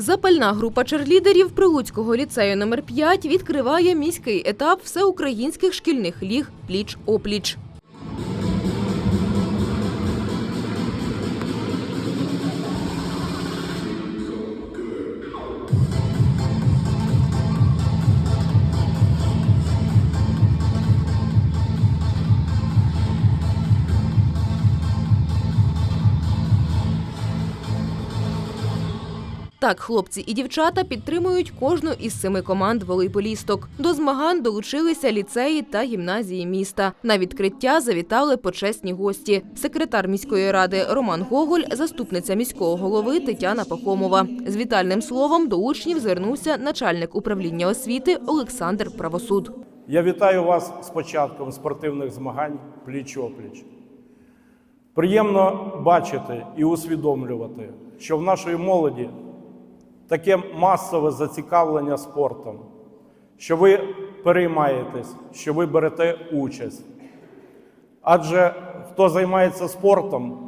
Запальна група черлідерів Прилуцького ліцею номер 5 відкриває міський етап всеукраїнських шкільних ліг пліч-опліч. Так, хлопці і дівчата підтримують кожну із семи команд волейболісток. До змагань долучилися ліцеї та гімназії міста. На відкриття завітали почесні гості. Секретар міської ради Роман Гоголь, заступниця міського голови Тетяна Пахомова. З вітальним словом до учнів звернувся начальник управління освіти Олександр Правосуд. Я вітаю вас з початком спортивних змагань пліч-опліч. Приємно бачити і усвідомлювати, що в нашої молоді таке масове зацікавлення спортом, що ви переймаєтесь, що ви берете участь. Адже хто займається спортом,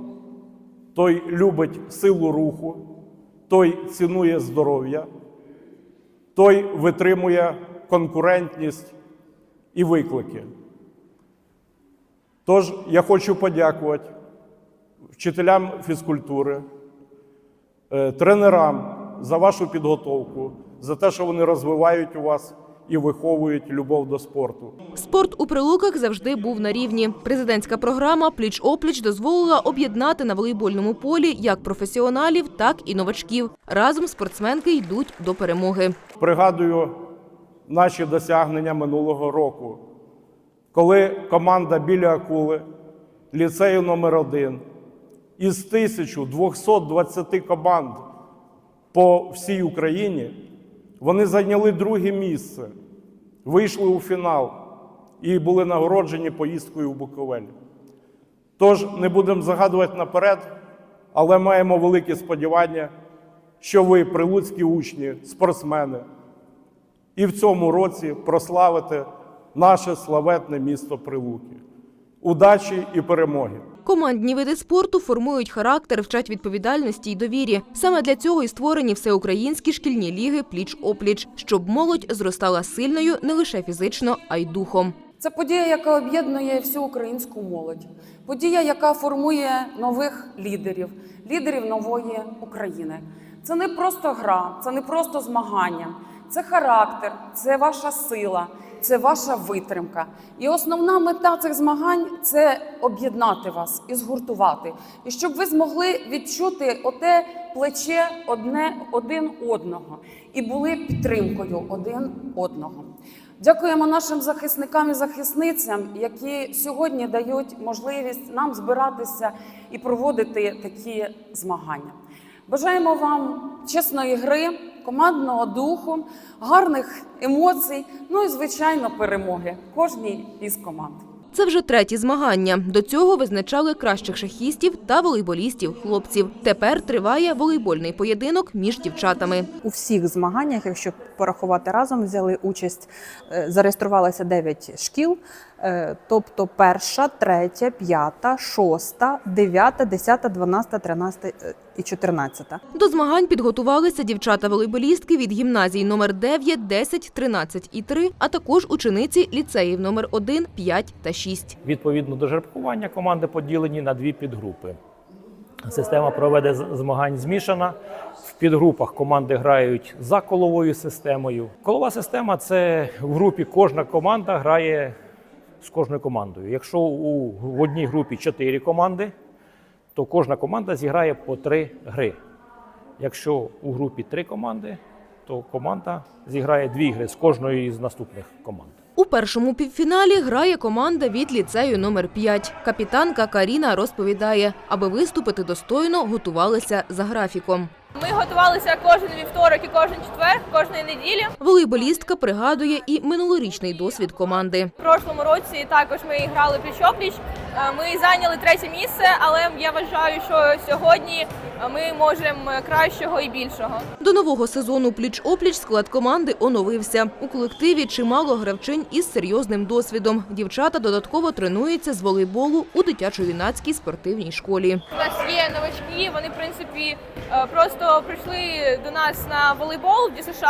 той любить силу руху, той цінує здоров'я, той витримує конкурентність і виклики. Тож я хочу подякувати вчителям фізкультури, е, тренерам за вашу підготовку, за те, що вони розвивають у вас і виховують любов до спорту. Спорт у прилуках завжди був на рівні. Президентська програма Пліч-опліч дозволила об'єднати на волейбольному полі як професіоналів, так і новачків. Разом спортсменки йдуть до перемоги. Пригадую наші досягнення минулого року, коли команда біля акули ліцею номер 1 із 1220 команд по всій Україні вони зайняли друге місце, вийшли у фінал і були нагороджені поїздкою в Буковель. Тож не будемо загадувати наперед, але маємо великі сподівання, що ви, прилуцькі учні, спортсмени, і в цьому році прославити наше славетне місто Прилуки. Удачі і перемоги! Командні види спорту формують характер, вчать відповідальності й довірі. Саме для цього і створені всеукраїнські шкільні ліги пліч-опліч, щоб молодь зростала сильною не лише фізично, а й духом. Це подія, яка об'єднує всю українську молодь, подія, яка формує нових лідерів, лідерів нової України. Це не просто гра, це не просто змагання, це характер, це ваша сила, це ваша витримка. І основна мета цих змагань це об'єднати вас і згуртувати, і щоб ви змогли відчути оте плече одне один одного і були підтримкою один одного. Дякуємо нашим захисникам і захисницям, які сьогодні дають можливість нам збиратися і проводити такі змагання. Бажаємо вам чесної гри, командного духу, гарних емоцій, ну і звичайно перемоги кожній із команд. Це вже треті змагання. До цього визначали кращих шахістів та волейболістів хлопців. Тепер триває волейбольний поєдинок між дівчатами. У всіх змаганнях, якщо порахувати разом, взяли участь, е, зареєструвалося 9 шкіл, тобто перша, третя, п'ята, шоста, дев'ята, десята, дванадцята, тринадцята е, і чотирнадцята. До змагань підготувалися дівчата-волейболістки від гімназій номер 9, 10, 13 і 3, а також учениці ліцеїв номер 1, 5 та 6. Відповідно до жеребкування команди поділені на дві підгрупи. Система проведе з- змагань змішана. В підгрупах команди грають за коловою системою. Колова система це в групі кожна команда грає з кожною командою. Якщо у, в одній групі чотири команди, то кожна команда зіграє по три гри. Якщо у групі три команди, то команда зіграє дві гри з кожної з наступних команд. У першому півфіналі грає команда від ліцею номер 5. Капітанка Каріна розповідає, аби виступити достойно, готувалися за графіком. Ми готувалися кожен вівторок і кожен четвер, кожної неділі. Волейболістка пригадує і минулорічний досвід команди. В прошлому році також ми грали пліч-опліч. Е, Ми зайняли третє місце, але я вважаю, що сьогодні ми можемо кращого і більшого. До нового сезону пліч-опліч склад команди оновився. У колективі чимало гравчинь із серйозним досвідом. Дівчата додатково тренуються з волейболу у дитячо-юнацькій спортивній школі. У нас є новачки. Вони в принципі е, просто прийшли до нас на волейбол в ДЮСШ.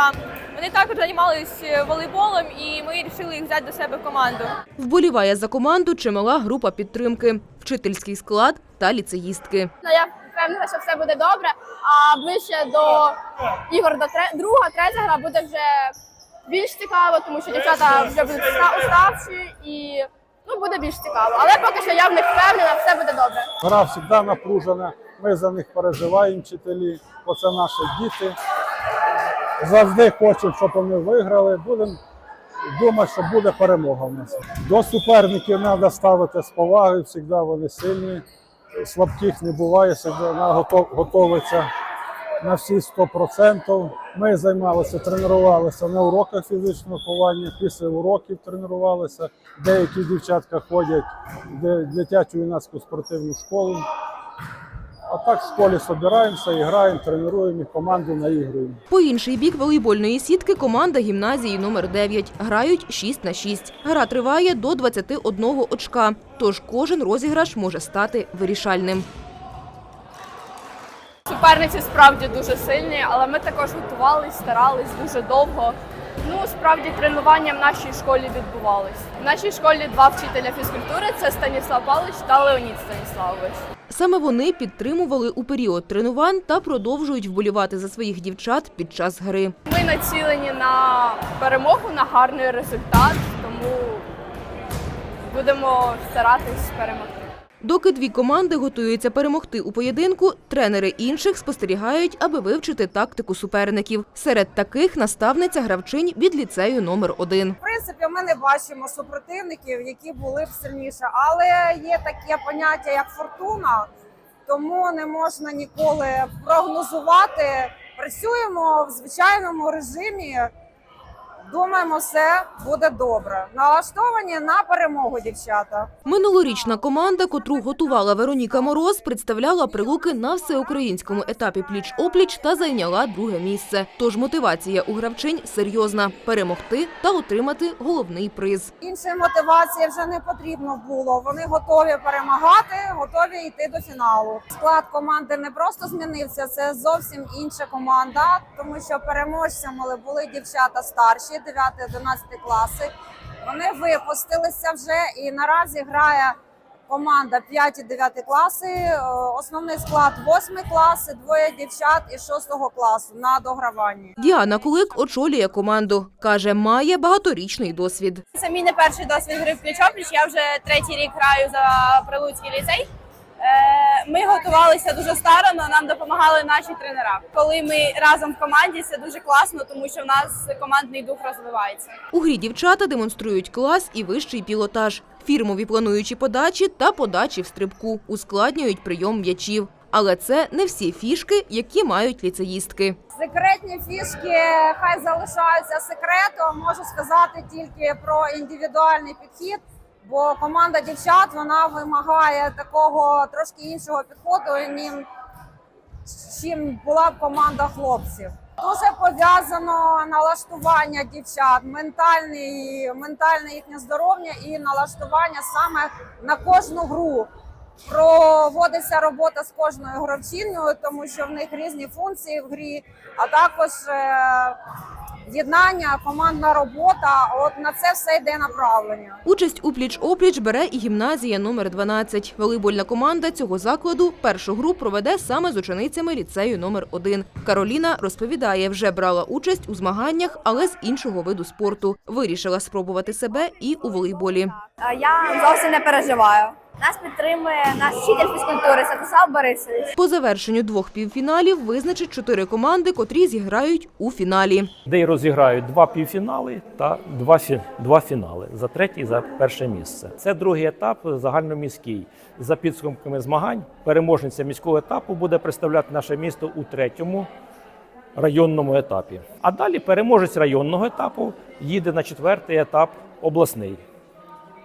Вони також займалися волейболом, і ми вирішили їх взяти до себе в команду. Вболіває за команду чимала група підтримки, вчительський склад та ліцеїстки. Ну, я впевнена, що все буде добре. А ближче до ігор до тре- друга, третя гра буде вже більш цікаво, тому що дівчата вже будуть уста- уставші і ну буде більш цікаво. Але поки що я в них впевнена, все буде добре. Гра завжди напружена. Ми за них переживаємо, вчителі, бо це наші діти. Завжди хочемо, щоб вони виграли. Будемо думати, що буде перемога в нас. До суперників треба ставити з повагою, завжди вони сильні. Слабких не буває, вона готов- готовиться на всі 100%. Ми займалися, тренувалися на уроках фізичного виховання, після уроків тренувалися. Деякі дівчатка ходять в дитячу юнацьку спортивну школу. А так в школі збираємося, і граємо, тренуємо і команду наігруємо. По інший бік волейбольної сітки команда гімназії номер 9 грають 6 на 6. Гра триває до 21 очка, тож кожен розіграш може стати вирішальним. Суперниці справді дуже сильні, але ми також готувалися, старались дуже довго. Ну, справді тренування в нашій школі відбувались. В нашій школі два вчителя фізкультури це Станіслав Павлович та Леонід Станіславович. Саме вони підтримували у період тренувань та продовжують вболівати за своїх дівчат під час гри. Ми націлені на перемогу, на гарний результат, тому будемо старатись перемогти. Доки дві команди готуються перемогти у поєдинку, тренери інших спостерігають, аби вивчити тактику суперників. Серед таких наставниця гравчинь від ліцею номер 1 В принципі, ми не бачимо супротивників, які були б сильніше, але є таке поняття як фортуна, тому не можна ніколи прогнозувати. Працюємо в звичайному режимі. Думаємо, все буде добре. Налаштовані на перемогу, дівчата. Минулорічна команда, котру готувала Вероніка Мороз, представляла прилуки на всеукраїнському етапі пліч-опліч та зайняла друге місце. Тож мотивація у гравчинь серйозна перемогти та отримати головний приз. Іншої мотивації вже не потрібно було. Вони готові перемагати, готові йти до фіналу. Склад команди не просто змінився, це зовсім інша команда, тому що переможцями були дівчата старші, 9-11 класи. Вони випустилися вже і наразі грає. Команда 5 і 9 класи, е, основний склад 8 класи, двоє дівчат і 6 класу на дограванні. Діана Кулик очолює команду. Каже, має багаторічний досвід. Це мій не перший досвід гри в пліч-опліч. Я вже третій рік граю за Прилуцький ліцей. Е, Ми готувалися дуже старано, нам допомагали наші тренера. Коли ми разом в команді, це дуже класно, тому що в нас командний дух розвивається. У грі дівчата демонструють клас і вищий пілотаж, фірмові плануючі подачі та подачі в стрибку, ускладнюють прийом м'ячів. Але це не всі фішки, які мають ліцеїстки. Секретні фішки хай залишаються секретом. Можу сказати тільки про індивідуальний підхід. Бо команда дівчат вона вимагає такого трошки іншого підходу, ніж чим була б команда хлопців. Дуже пов'язано налаштування дівчат, ментальний, ментальне їхнє здоров'я і налаштування саме на кожну гру. Проводиться робота з кожною гравчиною, тому що в них різні функції в грі, а також е, єднання, командна робота. От на це все йде направлення. Участь у пліч-опліч бере і гімназія номер 12. Волейбольна команда цього закладу першу гру проведе саме з ученицями ліцею номер 1 Кароліна розповідає, вже брала участь у змаганнях, але з іншого виду спорту. Вирішила спробувати себе і у волейболі. Я зовсім не переживаю. Нас підтримує наш вчитель фізкультури Святослав Борисович. По завершенню двох півфіналів визначить чотири команди, котрі зіграють у фіналі. де й розіграють два півфінали та два, фі- два фінали за третє і за перше місце. Це другий етап загальноміський. За підсумками змагань переможниця міського етапу буде представляти наше місто у третьому районному етапі. А далі переможець районного етапу їде на четвертий етап обласний.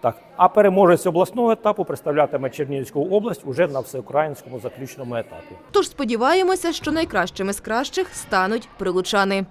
Так, а переможець обласного етапу представлятиме Чернігівську область уже на всеукраїнському заключному етапі. Тож сподіваємося, що найкращими з кращих стануть прилучани.